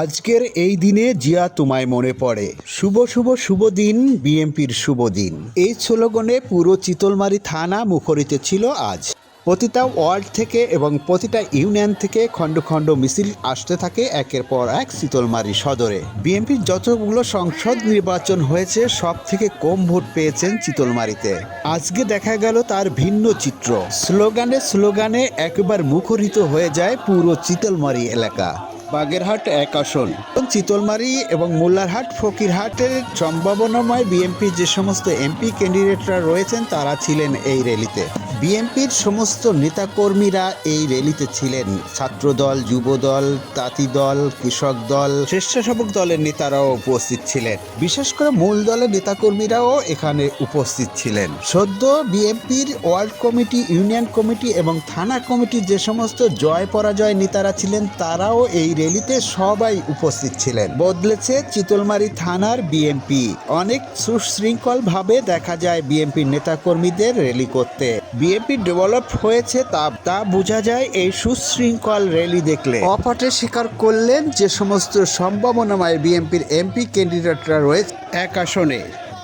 আজকের এই দিনে জিয়া তোমায় মনে পড়ে। শুভ শুভ শুভ দিন, বিএমপির শুভ দিন। এই স্লোগানে পুরো চিতলমারি থানা মুখরিত ছিল আজ। প্রতিটা ওয়ার্ড থেকে এবং প্রতিটা ইউনিয়ন থেকে খণ্ড খণ্ড মিছিল আসতে থাকে একের পর এক শীতলমারি সদরে। বিএনপির যতগুলো সংসদ নির্বাচন হয়েছে সব থেকে কম ভোট পেয়েছেন চিতলমারিতে। আজকে দেখা গেল তার ভিন্ন চিত্র। স্লোগানে স্লোগানে একবার মুখরিত হয়ে যায় পুরো চিতলমারি এলাকা। বাগেরহাট এক আসন। চিতলমারি এবং মোল্লারহাট, ফকিরহাটের সম্ভাবনাময় বিএনপি যে সমস্ত এমপি ক্যান্ডিডেটরা রয়েছেন, তারা ছিলেন এই র্যালিতে। বিএনপির সমস্ত নেতাকর্মীরা এই র্যালিতে ছিলেন। ছাত্রদল, যুবদল তাঁতি দল কৃষক দল, স্বেচ্ছাসেবক দলের নেতারাও উপস্থিত ছিলেন। বিশেষ করে মূল দলের নেতাকর্মীরাও এখানে উপস্থিত ছিলেন। সদ্য বিএনপির ওয়ার্ড কমিটি, ইউনিয়ন কমিটি এবং থানা কমিটির যে সমস্ত জয় পরাজয় নেতারা ছিলেন, তারাও এই র্যালিতে সবাই উপস্থিত ছিলেন। বদলেছে চিতলমারি থানার বিএনপি। অনেক সুশৃঙ্খল ভাবে দেখা যায় বিএনপির নেতাকর্মীদের র্যালি করতে। বিএনপি ডেভেলপ হয়েছে তা তা বোঝা যায় এই সুশৃঙ্খল র্যালি দেখলে। অপাটে স্বীকার করলেন যে সমস্ত সম্ভাবনাময় বিএনপির এমপি ক্যান্ডিডেটরা রয়েছে। এক আসনে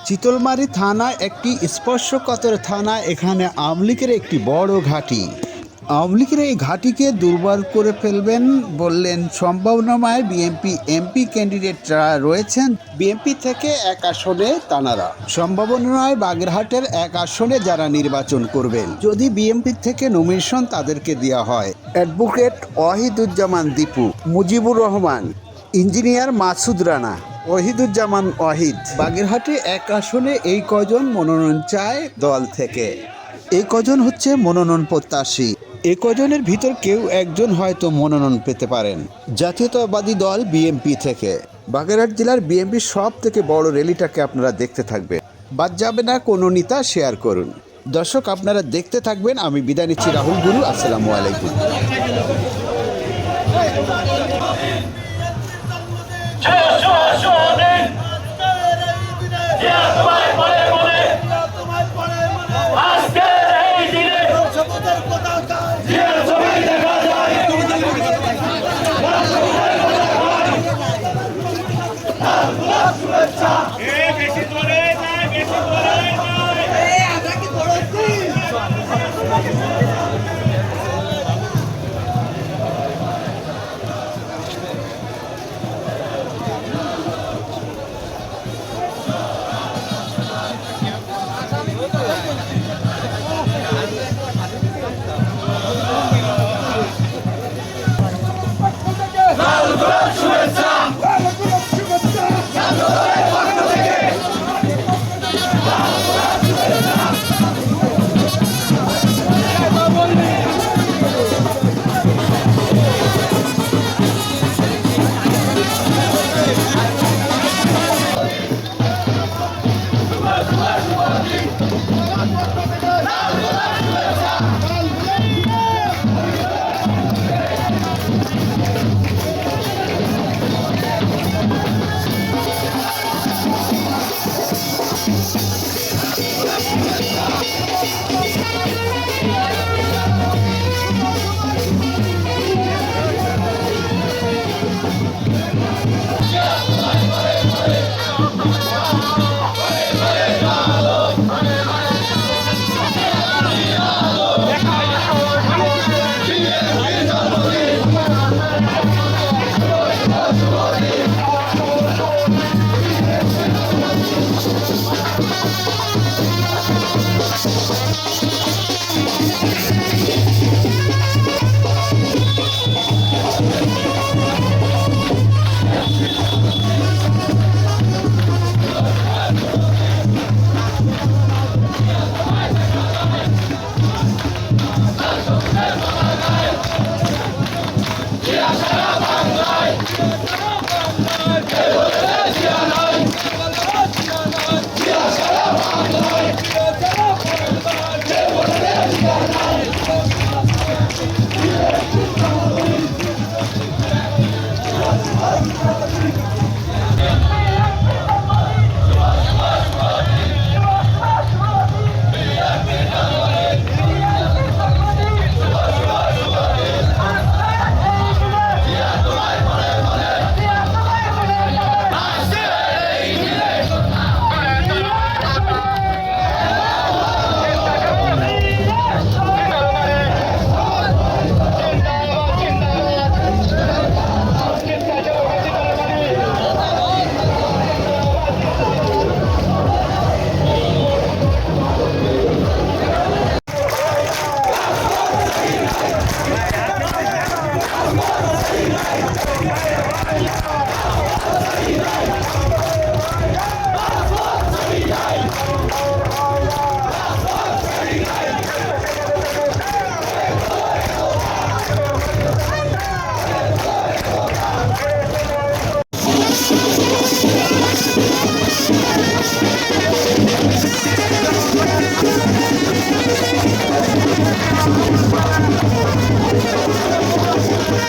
চিতলমারি থানা একটি স্পর্শকাতর থানা এখানে আমলিকের একটি বড় ঘাঁটি। আওয়ামী লীগের এই ঘাঁটিকে দুর্বল করে ফেলবেন বললেন সম্ভাবনাময় বিএনপি এমপি ক্যান্ডিডেটরা রয়েছেন বিএনপি থেকে এক আসনে তানারা সম্ভাবনায় বাগেরহাটের এক আসনে যারা নির্বাচন করবেন। যদি বিএনপি থেকে নমিনেশন তাদেরকে দেওয়া হয়। Advocate Wahiduzzaman Dipu, Mujibur Rahman, engineer Masud Rana Ohiduzzaman Wahid. বাগেরহাটে এক আসনে এই কজন মনোনয়ন চায় দল থেকে? এই কজন হচ্ছে মনোনয়ন প্রত্যাশী এ কজনের ভিতর কেউ একজন হয়তো মনোনয়ন পেতে পারেন জাতীয়তাবাদী দল বিএমপি থেকে বাগেরহাট জেলার বিএমপির সব থেকে বড় র্যালিটাকে আপনারা দেখতে থাকবেন বাদ যাবে না কোনো নেতা শেয়ার করুন দর্শক আপনারা দেখতে থাকবেন আমি বিদায় নিচ্ছি রাহুল গুরু আসসালামু আলাইকুম Vamos!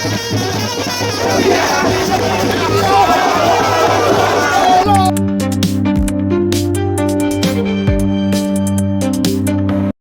Oh yeah!